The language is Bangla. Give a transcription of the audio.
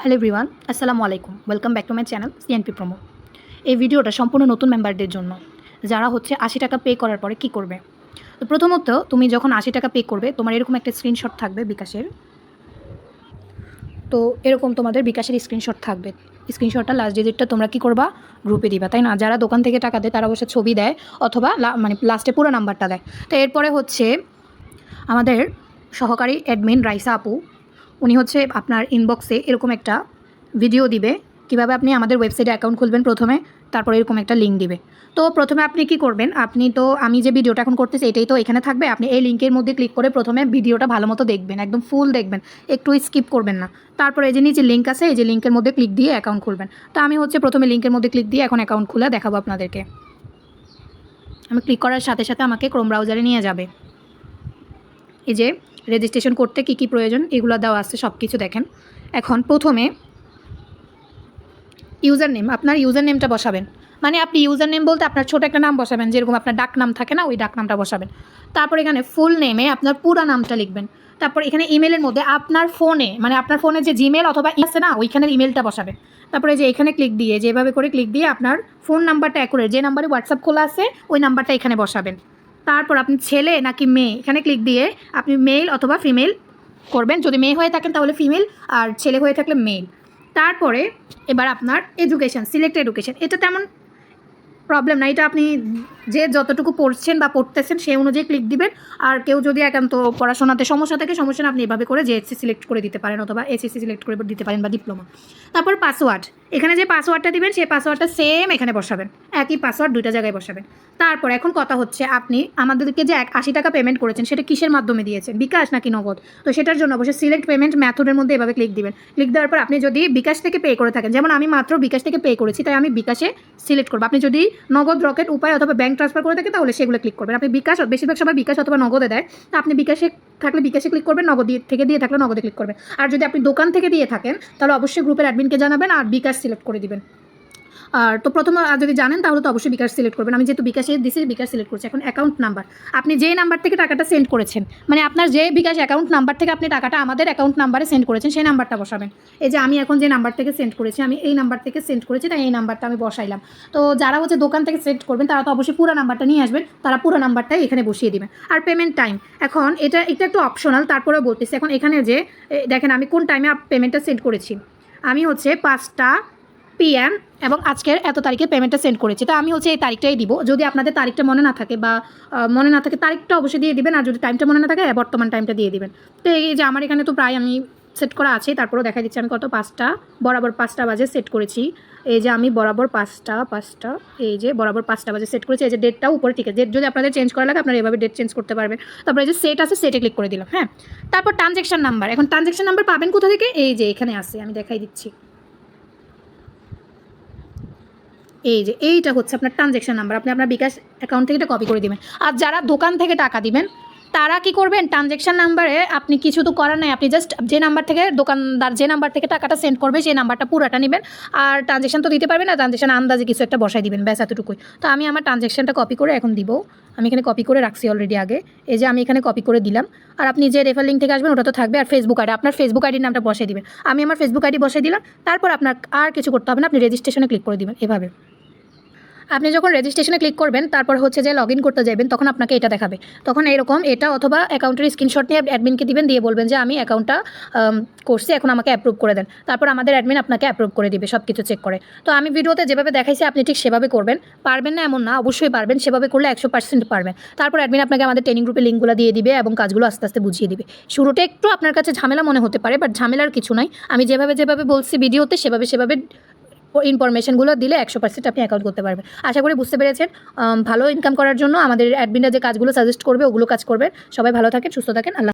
হ্যালো এভরিওয়ান আসসালামু আলাইকুম welcome back to my channel CNP promo এই ভিডিওটা সম্পূর্ণ নতুন মেম্বারদের জন্য। যারা হচ্ছে আশি টাকা পে করার পরে কি করবে? তো প্রথমত, তুমি যখন আশি টাকা পে করবে, তোমার এরকম একটা স্ক্রিনশট থাকবে বিকাশের। তো এরকম তোমাদের বিকাশের স্ক্রিনশট থাকবে। স্ক্রিনশটটা লাস্ট ডিজিটটা তোমরা কি করবা? গ্রুপে দিবা, তাই না? যারা দোকান থেকে টাকা দেয়, তারা অবশ্যই ছবি দেয়, অথবা মানে লাস্টে পুরো নাম্বারটা দেয়। তো এরপরে হচ্ছে আমাদের সহকারী অ্যাডমিন রাইসা আপু উনি হচ্ছে আপনার ইনবক্সে এরকম একটা ভিডিও দিবে। কীভাবে আপনি আমাদের ওয়েবসাইটে অ্যাকাউন্ট খুলবেন প্রথমে, তারপর এরকম একটা লিঙ্ক দিবে। তো প্রথমে আপনি কি করবেন? আপনি তো, আমি যে ভিডিওটা এখন করতেছি, এটাই তো এখানে থাকবে। আপনি এই লিঙ্কের মধ্যে ক্লিক করে প্রথমে ভিডিওটা ভালো মতো দেখবেন, একদম ফুল দেখবেন। একটু স্কিপ করবেন না। তারপর এই যে নিচে লিঙ্ক আছে, এই যে লিঙ্কের মধ্যে ক্লিক দিয়ে অ্যাকাউন্ট খুলবেন। তো আমি হচ্ছে প্রথমে লিঙ্কের মধ্যে ক্লিক দিয়ে এখন অ্যাকাউন্ট খুলে দেখাবো আপনাদেরকে। আমি ক্লিক করার সাথে সাথে আমাকে ক্রোম ব্রাউজারে নিয়ে যাবে। এই যে রেজিস্ট্রেশন করতে কী কী প্রয়োজন, এগুলো দেওয়া আছে সব কিছু দেখেন। এখন প্রথমে ইউজার নেম আপনার ইউজার নেমটা বসাবেন। মানে আপনি ইউজার নেম বলতে আপনার ছোট একটা নাম বসাবেন, যেরকম আপনার ডাক নাম থাকে না, ওই ডাক নামটা বসাবেন। তারপর এখানে ফুল নেমে আপনার পুরো নামটা লিখবেন। তারপর এখানে ইমেলের মধ্যে আপনার ফোনে মানে আপনার ফোনে যে জিমেল অথবা আছে না, ওইখানের ইমেলটা বসাবেন তারপরে যে এখানে ক্লিক দিয়ে, যেভাবে করে ক্লিক দিয়ে আপনার ফোন নাম্বারটা অ্যাকুরেট যে নাম্বারে হোয়াটসঅ্যাপ খোলা আছে, ওই নাম্বারটা এখানে বসাবেন। তারপর আপনি ছেলে নাকি মেয়ে? এখানে ক্লিক দিয়ে আপনি মেল অথবা ফিমেল করবেন। যদি মেয়ে হয়ে থাকেন তাহলে ফিমেল আর ছেলে হয়ে থাকলে মেল তারপরে এবার আপনার এডুকেশান সিলেক্ট এডুকেশান এটা তেমন প্রবলেম না। এটা আপনি যে যতটুকু পড়ছেন বা পড়তেছেন সেই অনুযায়ী ক্লিক দিবেন। আর কেউ যদি একান্ত পড়াশোনাতে সমস্যা থাকে, সমস্যা না আপনি এভাবে করে জেএসসি সিলেক্ট করে দিতে পারেন অথবা এসএসসি সিলেক্ট করে দিতে পারেন বা ডিপ্লোমা তারপর পাসওয়ার্ড এখানে যে পাসওয়ার্ডটা দিবেন, সেই পাসওয়ার্ডটা সেম এখানে বসাবেন। একই পাসওয়ার্ড দুইটা জায়গায় বসাবেন। তারপর এখন কথা হচ্ছে আপনি আমাদেরকে যে এক আশি টাকা পেমেন্ট করেছেন, সেটা কিসের মাধ্যমে দিয়েছেন? বিকাশ নাকি নগদ? তো সেটার জন্য অবশ্যই সিলেক্ট পেমেন্ট ম্যাথডের মধ্যে এভাবে ক্লিক দিবেন। ক্লিক দেওয়ার পর আপনি যদি বিকাশ থেকে পে করে থাকেন, যেমন আমি মাত্র বিকাশ থেকে পে করেছি, তাই আমি বিকাশে সিলেক্ট করব। আপনি যদি নগদ রকেট উপায় অথবা ব্যাংক ট্রান্সফার করে থাকে, তাহলে সেগুলো ক্লিক করবেন। আপনি বিকাশ, বেশিরভাগ সময় বিকাশ অথবা নগদে দেয়। তা আপনি বিকাশে থাকলে বিকাশে ক্লিক করবেন, নগদ থেকে দিয়ে থাকলে নগদে ক্লিক করবেন। আর যদি আপনি দোকান থেকে দিয়ে থাকেন, তাহলে অবশ্যই গ্রুপের অ্যাডমিনকে জানাবেন আর বিকাশ সিলেক্ট করে দিবেন। আর তো প্রথমে যদি জানেন, তাহলে তো অবশ্যই বিকাশ সিলেক্ট করবেন। আমি যেহেতু বিকাশে দিছি বিকাশ সিলেক্ট করছি, এখন অ্যাকাউন্ট নাম্বার আপনি যে নাম্বার থেকে টাকাটা সেন্ড করেছেন মানে আপনার যে বিকাশ অ্যাকাউন্ট নাম্বার থেকে আপনি টাকাটা আমাদের অ্যাকাউন্ট নাম্বারে সেন্ড করেছেন, সেই নাম্বারটা বসাবেন। এই যে আমি এখন যে নাম্বার থেকে সেন্ড করেছি, আমি এই নাম্বার থেকে সেন্ড করেছি, তাই এই নাম্বারটা আমি বসাইলাম। তো যারা হচ্ছে দোকান থেকে সেন্ড করবেন, তারা তো অবশ্যই পুরো নাম্বারটা নিয়ে আসবেন, তারা পুরো নাম্বারটাই এখানে বসিয়ে দিবেন। আর পেমেন্ট টাইম এখন এটা এটা একটু অপশনাল তারপরেও বলতেছি। এখন এখানে যে দেখেন আমি কোন টাইমে পেমেন্টটা সেন্ড করেছি? আমি হচ্ছে পাঁচটা পিএম এবং আজকের এত তারিখে পেমেন্টটা সেন্ড করেছি। তো আমি হচ্ছে এই তারিখটাই দিব। যদি আপনাদের তারিখটা মনে না থাকে বা মনে না থাকে, তারিখটা অবশ্যই দিয়ে দিবেন। আর যদি টাইমটা মনে না থাকে, বর্তমান টাইমটা দিয়ে দিবেন। তো এই যে আমার এখানে তো প্রায় আমি সেট করা আছে তারপরেও দেখা দিচ্ছি আমি কত? পাঁচটা, বরাবর পাঁচটা বাজে সেট করেছি। এই যে আমি বরাবর পাঁচটা পাঁচটা, এই যে বরাবর পাঁচটা বাজে সেট করেছি। এই যে ডেটটাও উপরে ঠিক আছে। ডেট যদি আপনাদের চেঞ্জ করা লাগে, আপনারা এভাবে ডেট চেঞ্জ করতে পারবেন। তারপরে এই যে সেট আছে সেটে ক্লিক করে দিলাম হ্যাঁ? তারপর ট্রানজ্যাকশন নাম্বার এখন ট্রানজ্যাকশন নাম্বার পাবেন কোথা থেকে? এই যে এখানে আছে, আমি দেখাই দিচ্ছি। এই যে, এইটা হচ্ছে আপনার ট্রানজ্যাকশন নাম্বার আপনি আপনার বিকাশ অ্যাকাউন্ট থেকে এটা কপি করে দিবেন। আর যারা দোকান থেকে টাকা দিবেন, তারা কি করবেন? ট্রানজ্যাকশন নাম্বারে আপনি কিছু তো করার নাই। আপনি জাস্ট যে নাম্বার থেকে দোকানদার যে নাম্বার থেকে টাকাটা সেন্ড করবে, সেই নাম্বারটা পুরাটা নেবেন। আর ট্রানজ্যাকশন তো দিতে পারবেন না ট্রানজ্যাকশন আন্দাজে কিছু একটা বসাই দিবেন, ব্যাস এতটুকুই। তো আমি আমার ট্রানজ্যাকশনটা কপি করে এখন দিব। আমি এখানে কপি করে রাখছি অলরেডি আগে। এই যে আমি এখানে কপি করে দিলাম। আর আপনি যে রেফার লিঙ্ক থেকে আসবেন, ওটা তো থাকবে। আর ফেসবুক আইডি আপনার ফেসবুক আইডির নামটা বসাই দিবেন। আমি আমার ফেসবুক আইডি বসাই দিলাম। তারপর আপনার আর কিছু করতে হবে না। আপনি রেজিস্ট্রেশনে ক্লিক করে দিবেন, এভাবে। আপনি যখন রেজিস্ট্রেশনে ক্লিক করবেন, তারপর হচ্ছে যে লগ করতে যাবেন, তখন আপনাকে এটা দেখাবে। তখন এরকম এটা অথবা অ্যাকাউন্টের স্ক্রিনশট নিয়ে অ্যাডমিনকে দিবেন, দিয়ে বলবেন যে, আমি অ্যাকাউন্টটা করছি, এখন আমাকে অ্যাপ্রুভ করে দেন। তারপর আমাদের অ্যাডমিন আপনাকে অ্যাপ্রুভ করে দিবে সব কিছু চেক করে। তো আমি ভিডিওতে যেভাবে দেখাইছি, আপনি ঠিক সেভাবে করবেন। পারবেন না এমন না, অবশ্যই পারবেন, সেভাবে করলে একশো পার্সেন্ট পারবেন। তারপর অ্যাডমিন আপনাকে আমাদের ট্রেনিং গ্রুপে লিঙ্কগুলো দিয়ে দিবে এবং কাজগুলো আস্তে আস্তে বুঝিয়ে দিবে। শুরুতে একটু আপনার কাছে ঝামেলা মনে হতে পারে বাট ঝামেলার কিছু নাই। আমি যেভাবে যেভাবে বলছি, ভিডিওতে সেভাবে সেভাবে ইনফরমেশনগুলো দিলে একশো পার্সেন্ট আপনি অ্যাকাউন্ট করতে পারবেন। আশা করি বুঝতে পেরেছেন। ভালো ইনকাম করার জন্য আমাদের অ্যাডমিনরা যে কাজগুলো সাজেস্ট করবে, ওগুলো কাজ করবে। সবাই ভালো থাকেন, সুস্থ থাকেন। আল্লাহ